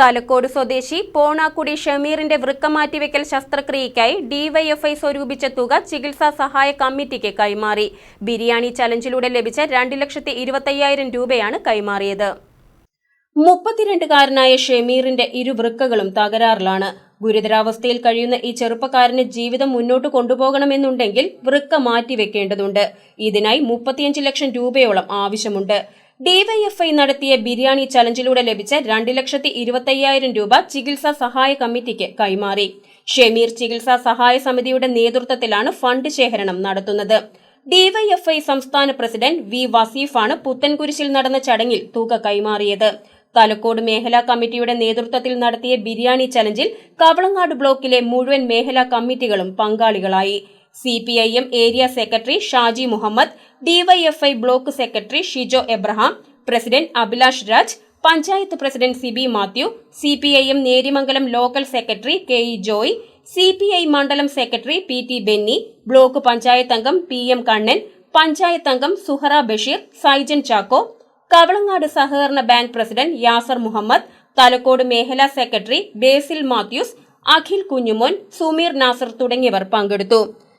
തലക്കോട് സ്വദേശി പോണാക്കുടി ഷമീറിന്റെ വൃക്ക മാറ്റിവെക്കൽ ശസ്ത്രക്രിയയ്ക്കായി ഡിവൈഎഫ്ഐ സ്വരൂപിച്ച തുക ചികിത്സാ സഹായ കമ്മിറ്റിക്ക് കൈമാറി. ബിരിയാണി ചലഞ്ചിലൂടെ ലഭിച്ച രണ്ട് ലക്ഷത്തി ഇരുപത്തയ്യായിരം രൂപയാണ് കൈമാറിയത്. മുപ്പത്തിരണ്ടുകാരനായ ഷമീറിന്റെ ഇരു വൃക്കകളും തകരാറിലാണ്. ഗുരുതരാവസ്ഥയിൽ കഴിയുന്ന ഈ ചെറുപ്പക്കാരന് ജീവിതം മുന്നോട്ട് കൊണ്ടുപോകണമെന്നുണ്ടെങ്കിൽ വൃക്ക മാറ്റിവെക്കേണ്ടതുണ്ട്. ഇതിനായി മുപ്പത്തിയഞ്ച് ലക്ഷം രൂപയോളം ആവശ്യമുണ്ട്. ഡിവൈഎഫ്ഐ നടത്തിയ ബിരിയാണി ചലഞ്ചിലൂടെ ലഭിച്ച രണ്ട് ലക്ഷത്തി ഇരുപത്തയ്യായിരം രൂപ ചികിത്സാ സഹായ കമ്മിറ്റിക്ക് കൈമാറി. ഷെമീർ ചികിത്സാ സഹായ സമിതിയുടെ നേതൃത്വത്തിലാണ് ഫണ്ട് ശേഖരണം നടത്തുന്നത്. ഡിവൈഎഫ്ഐ സംസ്ഥാന പ്രസിഡന്റ് വി വസീഫാണ് പുത്തൻകുരിശിൽ നടന്ന ചടങ്ങിൽ തുക കൈമാറിയത്. തലക്കോട് മേഖലാ കമ്മിറ്റിയുടെ നേതൃത്വത്തിൽ നടത്തിയ ബിരിയാണി ചലഞ്ചിൽ കവളങ്ങാട് ബ്ലോക്കിലെ മുഴുവൻ മേഖലാ കമ്മിറ്റികളും പങ്കാളികളായി. C P I M area secretary Shaji Muhammad DYFI block secretary Shijo Abraham president Abhilash Raj panchayat president Sibi Mathew C P I M Nerimangalam local secretary K E Joy C P I മണ്ഡലം secretary P T Benny block panchayat അംഗം P M Kannan panchayat അംഗം സുഹറ ബഷീർ സൈജൻ ചാക്കോ കവളങ്ങാട് സഹകരണ bank president Yasar Muhammad Thalakode മേഖലാ secretary Basil Mathews Akhil Kunjumon Sumeer Nasar തുടങ്ങിയവർ പങ്കെടുത്തു.